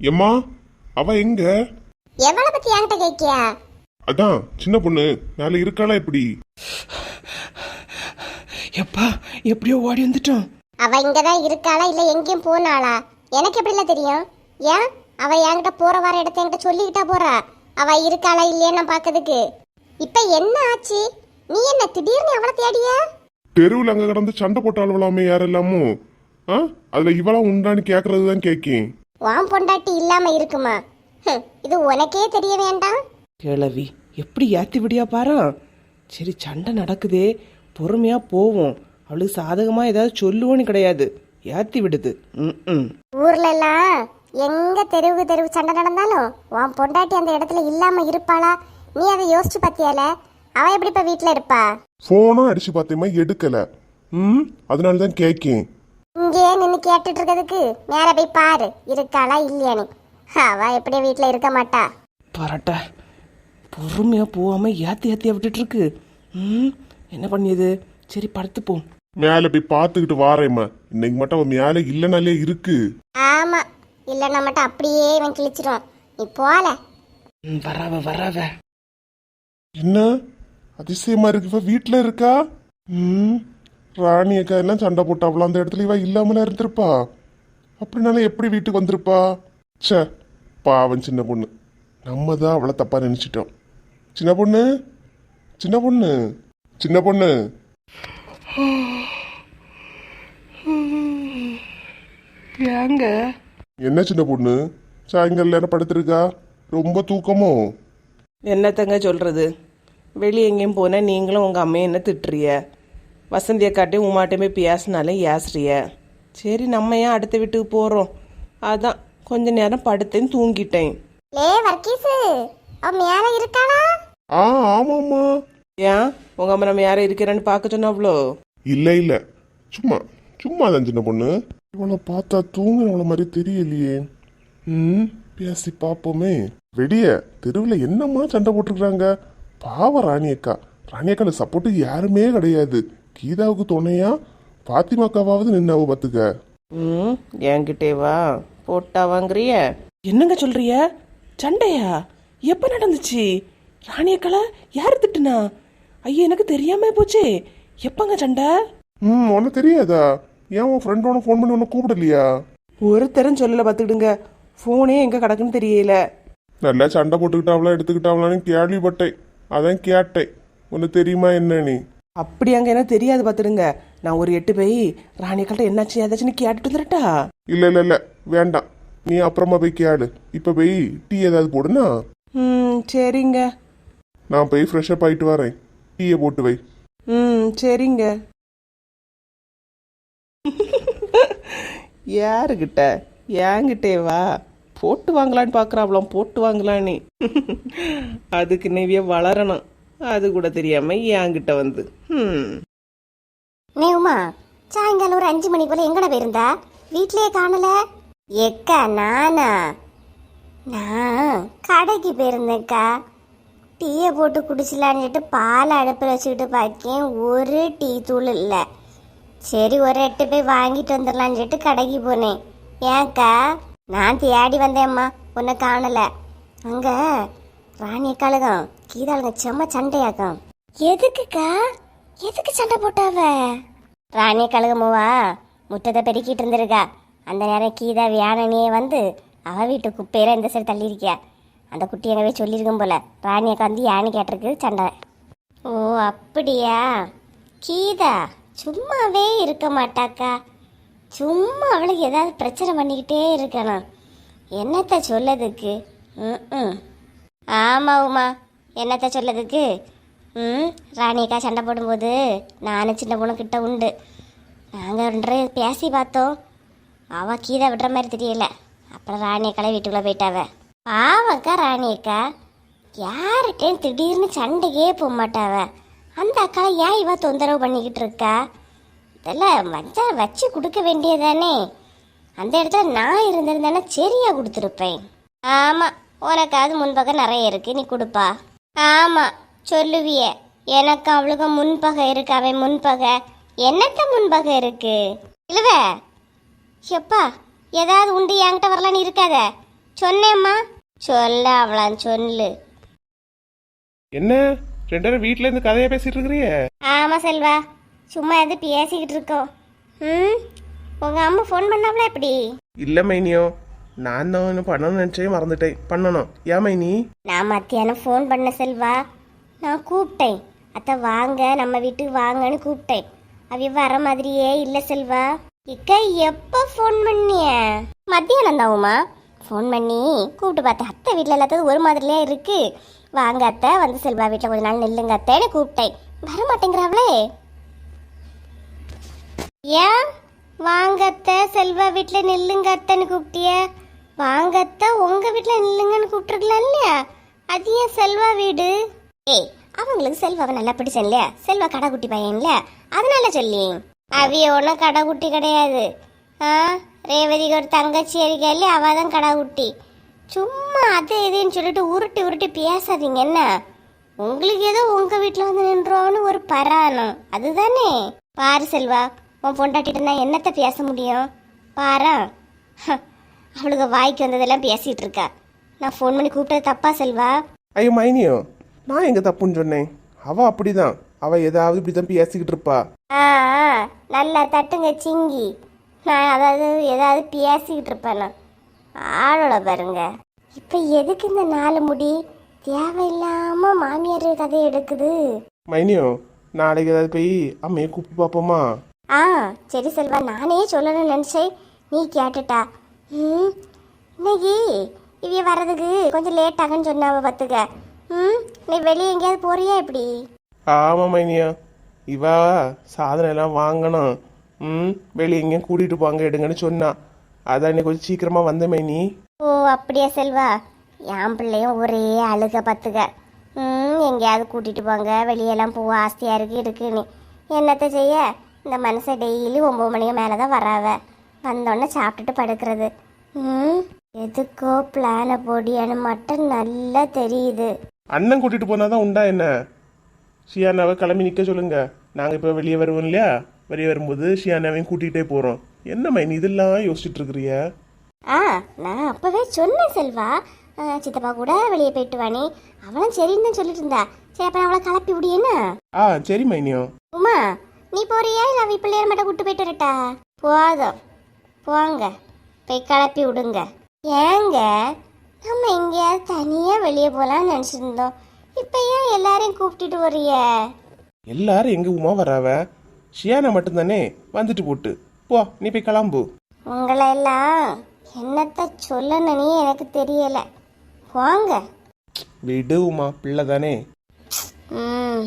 எம்மா அவ எங்க? எவ்வளவு பத்தி என்கிட்ட கேக்கியா அதான் சின்ன பொண்ணு மேல இருக்காளா எப்படி எப்பா எப்படியோ ஓடி வந்துட்டோம். அவ இங்கதான் இருக்காளா இல்ல எங்கேயும் போனாளா? எனக்கு எப்படில தெரியும்? ஏன்? அவ என்கிட்ட போற வர இடத்த என்கிட்ட சொல்லிக்கிட்டா போறா? அவ இருக்காளா இல்லையா பாக்கிறதுக்கு இப்ப என்ன ஆச்சு? நீ என்ன திடீர்னு அவளை தேடிய? தெருவில் அங்க கடந்து சண்டை போட்டாளுவலாமே யாரெல்லாமோ? ஆ? அதுல இவளா உண்டான்னு கேக்குறது தான் கேக்கேன். வாம் பொண்டாட்டி இல்லாம இருக்குமா? ஹம், இது உனக்கே தெரிய வேண்டாம். கிழவி எப்படி ஏத்தி விடியா பாரு? சரி சண்டை நடக்குதே பொறுமையா போவோம். அவளுக்கு சாதகமா ஏதாவது சொல்லுவோன்னு கிடையாது. ஏத்தி விடுது. ம் ம். ஊர்ல எல்லாம் எங்க தெருவுக்கு தெருவு சண்டை நடந்தாலும் உன் பொண்டாட்டி அந்த இடத்துல இல்லாம இருப்பாளா? நீ அதை யோசிச்சு பாத்தியால? அவ எப்படி இப்ப வீட்டுல இருப்பா? போனும் அடிச்சு பார்த்தேமா எடுக்கல. ம் அதனால தான் கேக்கேன். இங்கேயே நின்று கேட்டுட்டு இருக்கிறதுக்கு நேரா போய் பாரு. இருக்காளா இல்லையான்னு அவ எப்படி வீட்டுல இருக்க மாட்டா. பரட்ட. பொறுமையா போகாம ஏத்தி ஏத்தியா விட்டுட்டு இருக்கு ம் என்ன பண்ணியது? சரி படுத்துப்போம். மேல போய் பார்த்துக்கிட்டு வாரேம்மா. இன்னைக்கு மட்டும் அவன் மேல இல்லைனாலே இருக்கு. ஆமா இல்லைன்னா மட்டும் அப்படியே இவன் கிழிச்சிரும் நீ போல. ம், வராவ வராவ. என்ன? அதிசயமா இருக்கு. இவ வீட்டுல இருக்கா? ம். ராணி அக்கா எல்லாம் சண்டை போட்டாவலாம் அந்த இடத்துல இவ இல்லாமல இருந்திருப்பா? அப்படினால எப்படி வீட்டுக்கு வந்திருப்பா? ச்சே பாவம் சின்ன பொண்ணு. நம்ம தான் அவளை தப்பா நினைச்சிட்டோம். சின்ன பொண்ணு? சின்ன பொண்ணு? சின்ன பொண்ணு? ஏங்க? என்ன சின்ன பொண்ணு? சாயங்காலம் நேரம் படுத்திருக்கா? ரொம்ப தூக்கமோ? என்னத்தங்க சொல்றது? வெளியே எங்கேயும் போனால் நீங்களும் உங்கள் அம்மையும் என்ன திட்டுறிய வசந்தியை காட்டி உமாட்டையுமே பேசினாலே ஏசுறிய. சரி நம்ம ஏன் அடுத்த வீட்டுக்கு போகிறோம் அதான் கொஞ்ச நேரம் படுத்தேன் தூங்கிட்டேன். லே வர்க்கீஸு அவ மேல இருக்காளா? ஆ ஆமாம்மா. ஏன்? உங்கள் அம்மா நம்ம யாரும் இருக்கிறேன்னு பார்க்க சொன்னாவ்ளோ இல்ல இல்ல. சும்மா சும்மா தான் சின்ன பொண்ணு. இவளை பார்த்தா தூங்குறவள மாதிரி தெரியலையே. ம் பேசி பார்ப்போமே. வெடிய தெருவில் என்னம்மா சண்டை போட்டிருக்காங்க பாவ ராணி அக்கா. ராணி அக்கா சப்போர்ட்டு யாருமே கிடையாது. கீதாவுக்கு துணையா பாத்திமாக்காவது நின்னாவ பார்த்துக்க ம் என்கிட்டே வா. போட்டா வாங்குறிய? என்னங்க சொல்றிய? சண்டையா? எப்போ நடந்துச்சு? ராணியக்களை யார் திட்டுனா? ஐயா எனக்கு தெரியாம போச்சே. எப்பங்க சண்டை? ம் உனக்கு தெரியாதா? ஏன் உன் ஃப்ரெண்டோட ஃபோன் பண்ணி உன்னை கூப்பிடலையா? ஒருத்தரும் சொல்லல பார்த்துக்கிடுங்க ஃபோனே எங்க கிடக்குன்னு தெரியல. நல்லா சண்டை போட்டுக்கிட்டாவளா எடுத்துக்கிட்டாவளான்னு கேள்விப்பட்டேன். அதான் கேட்டேன். உனக்கு தெரியுமா என்ன நீ? அப்படி அங்க என்ன தெரியாது பார்த்துடுங்க நான் ஒரு எட்டு போய் ராணியக்கள்கிட்ட என்னாச்சு ஏதாச்சுன்னு கேட்டுட்டு வந்துடட்டா இல்ல இல்ல இல்ல வேண்டாம். நீ அப்புறமா போய் கேளு. இப்ப போய் டீ ஏதாவது போடுனா? ம் சரிங்க. நான் போய் ஃப்ரெஷ் அப் ஆயிட்டு வரேன். டீயை போட்டு வை. ம் சரிங்க. யாருக்கிட்ட ஏங்கிட்டே வா. போட்டு வாங்கலான்னு பார்க்குறாவளாம் போட்டு வாங்கலான்னு. அதுக்கு நெவிய வளரணும். அது கூட தெரியாம என்கிட்ட வந்து. ம் நீ உமா சாயங்காலம் ஒரு அஞ்சு மணி போல எங்கட போயிருந்தா? வீட்லயே காணல. எக்கா நானா? நான் கடைக்கு போயிருந்தேன்க்கா. டீயை போட்டு குடிச்சலான்னுட்டு பால் அடுப்பில் வச்சுக்கிட்டு பார்க்கேன் ஒரு டீ தூள் இல்லை. சரி ஒரு எட்டு போய் வாங்கிட்டு வந்துடலான்னு சொல்லிட்டு கடைக்கு போனேன். ஏன்க்கா? நான் தேடி வந்தேம்மா. உன்னை காணலை. அங்கே ராணி அக்காளுகம் கீதாளுங்க செம்ம சண்டையாக்கம் எதுக்குக்கா? எதுக்கு சண்டை போட்டாவ? ராணி கழுகமுவா முட்டத்தை பெருக்கிட்டு இருந்திருக்கா. அந்த நேரம் கீதா வியானனியே வந்து அவ வீட்டு குப்பையில இந்த சைடு தள்ளியிருக்கியா. அந்த குட்டி எங்கவே சொல்லியிருக்கும் போல. ராணி அக்கா வந்து யானை கேட்டிருக்கு? சண்டை. ஓ அப்படியா? கீதா சும்மாவே இருக்க மாட்டாக்கா. சும்மா அவளுக்கு ஏதாவது பிரச்சனை பண்ணிக்கிட்டே இருக்கணும். என்னத்த சொல்லதுக்கு? ம் ஆமாம் உமா. என்னத்த சொல்லதுக்கு ம் ராணியக்கா சண்டை போடும்போது நானும் சின்ன பொண்ணு கிட்ட உண்டு. நாங்கள் ரெண்டு பேசி பார்த்தோம். அவள் கீதை விடுற மாதிரி தெரியல. அப்புறம் ராணியக்காலே வீட்டுக்குள்ளே போயிட்டாவ. பாவக்கா ராணியக்கா. யார்கிட்டையும் திடீர்னு சண்டைக்கே போக மாட்டாவ. அந்த அக்காவை ஏன் இவ தொந்தரவு பண்ணிக்கிட்டு இருக்கா? இதெல்லாம் வச்சா வச்சு கொடுக்க வேண்டியதானே அந்த இடத்துல நான் இருந்திருந்தேன்னா சரியா கொடுத்துருப்பேன். ஆமாம் உனக்காவது முன்பக்கம் நிறைய இருக்கு நீ கொடுப்பா. ஆமா சொல்லுவிய. எனக்கு அவளுக்கு முன்பகை இருக்கு அவன் முன்பகை. என்னத்த முன்பகை இருக்கு? இல்லவ எப்பா ஏதாவது உண்டு என்கிட்ட வரலான்னு இருக்காத. சொன்னேம்மா. சொல்ல அவளாம் சொல்லு. என்ன? ரெண்டு பேரும் வீட்டில் இருந்து கதையை பேசிட்டு இருக்கிறிய? ஆமா செல்வா. சும்மா எது பேசிக்கிட்டு இருக்கோம். ம்? உங்க அம்மா ஃபோன் பண்ணாவளா எப்படி இல்லை மைனியோ. நான் தான் இன்னும் பண்ணணும்னு நினச்சே மறந்துட்டேன். பண்ணணும். ஏமா நீ நான் மத்தியானம் ஃபோன் பண்ண செல்வா. நான் கூப்பிட்டேன். அத்தை வாங்க நம்ம வீட்டுக்கு வாங்கன்னு கூப்பிட்டேன். அவ வர மாதிரியே இல்லை செல்வா. இக்கா எப்போ ஃபோன் பண்ணிய? மத்தியானம் தான்மா ஃபோன் பண்ணி கூப்பிட்டு பார்த்தேன் அத்தை வீட்டில் எல்லாத்தது ஒரு மாதிரிலே இருக்கு. வாங்க அத்தை வந்து செல்வா வீட்டில் கொஞ்ச நாள் நில்லுங்க அத்தைன்னு கூப்பிட்டேன். வர மாட்டேங்கிறாங்களே ஏன்? வாங்க அத்தை செல்வா வீட்டில் நில்லுங்க அத்தைன்னு கூப்பிட்டிய. வாங்கத்தான் உங்க வீட்டில் நில்லுங்கன்னு கூப்பிட்டுருக்கலாம் இல்லையா அது ஏன் செல்வா வீடு? ஏய் அவங்களுக்கு செல்வாவை நல்லா பிடிச்சேன் இல்லையா? செல்வா கடைக்குட்டி பையன் இல்ல? அதனால சொல்லி. அவிய ஒன்றும் கடைக்குட்டி கிடையாது. ஆ ரேவதிக்கு ஒரு தங்கச்சி இருக்கா இல்லையா? அவ தான் கடைக்குட்டி சும்மா அது இதுன்னு சொல்லிட்டு உருட்டி உருட்டி பேசாதீங்க என்ன? உங்களுக்கு ஏதோ உங்க வீட்டில் வந்து நின்றோன்னு ஒரு பராணம். அதுதானே? பாரு செல்வா உன் பொண்டாட்டிட்டு நான் என்னத்த பேச முடியும்? பாரா. அவளுக்கு வாய்க்கு வந்ததெல்லாம் பேசிட்டு இருக்கா நான் ஃபோன் பண்ணி கூப்பிட்டது தப்பா செல்வா? ஐயோ மைனியோ நான் எங்க தப்புன்னு சொன்னேன்? அவ அப்படிதான். அவ ஏதாவது இப்படி தான் பேசிக்கிட்டு இருப்பா ஆ ஆ, நல்லா தட்டுங்க சிங்கி. நான் அதாவது ஏதாவது பேசிக்கிட்டு இருப்பேன் நான் ஆளோட பாருங்க. இப்போ எதுக்கு இந்த நாலு முடி? தேவையில்லாம மாமியார் கதை எடுக்குது. மைனியோ நாளைக்கு ஏதாவது போய் அம்மையை கூப்பிட்டு பார்ப்போமா? ஆ சரி செல்வா நானே சொல்லணும்னு நினச்சேன். நீ கேட்டுட்டா. இன்னைக்கு? இவ வர்றதுக்கு கொஞ்சம் லேட் ஆகுன்னு சொன்னாவ பார்த்துக்க ம்? நீ வெளியே எங்கேயாவது போறியா இப்படி? ஆமா மைனியா. இவா சாதனம் எல்லாம் வாங்கணும். ம்? வெளியே எங்கேயும் கூட்டிட்டு போங்க எடுங்கன்னு சொன்னா. அதான் இன்னைக்கு கொஞ்சம் சீக்கிரமா வந்த மைனி. ஓ அப்படியா செல்வா? என் பிள்ளையும் ஒரே அழுக பார்த்துக்க ம்? எங்கேயாவது கூட்டிட்டு போங்க. வெளியெல்லாம் போக ஆசையாக இருக்கு இருக்குன்னு. என்னத்த செய்ய? இந்த மனுஷன் டெய்லி ஒம்பது மணிக்கு மேலே தான் வராவ. வந்தோடனே சாப்பிட்டுட்டு படுக்கிறது. ம் எதுக்கோ பிளானை போடியான்னு மட்டும் நல்லா தெரியுது. அண்ணன் கூட்டிட்டு போனாதான் உண்டா என்ன? ஷியானாவை கிளம்பி நிக்க சொல்லுங்க. நாங்க இப்ப வெளியே வருவோம் இல்லையா? வெளியே வரும்போது ஷியானாவையும் கூட்டிகிட்டே போறோம். என்ன மைனி இதெல்லாம் யோசிச்சுட்டு இருக்கிறிய? ஆ நான் அப்பவே சொன்னேன் செல்வா. சித்தப்பா கூட வெளியே போயிட்டு வாணி அவளும் சரின்னு தான் சொல்லிட்டு இருந்தா. சரி அப்ப அவளை கிளப்பி விடியேன்னா ஆ சரி மைனியோ உமா நீ போறியா? இல்லை அவ பிள்ளையார் மட்டும் கூட்டு போயிட்டு வரட்டா? போதும். போங்க போய் கிளப்பி விடுங்க. ஏங்க நம்ம எங்கேயாவது தனியாக வெளியே போகலான்னு நினச்சிருந்தோம். இப்போ ஏன் எல்லாரையும் கூப்பிட்டுட்டு வரிய எல்லாரும் எங்க உமா வராவ ஷியானா மட்டும்தானே? வந்துட்டு போட்டு. போ நீ போய் கிளம்பு. உங்களை எல்லாம் என்னத்த சொல்லணும்னே எனக்கு தெரியல. போங்க. விடு உமா பிள்ளை தானே. ம்.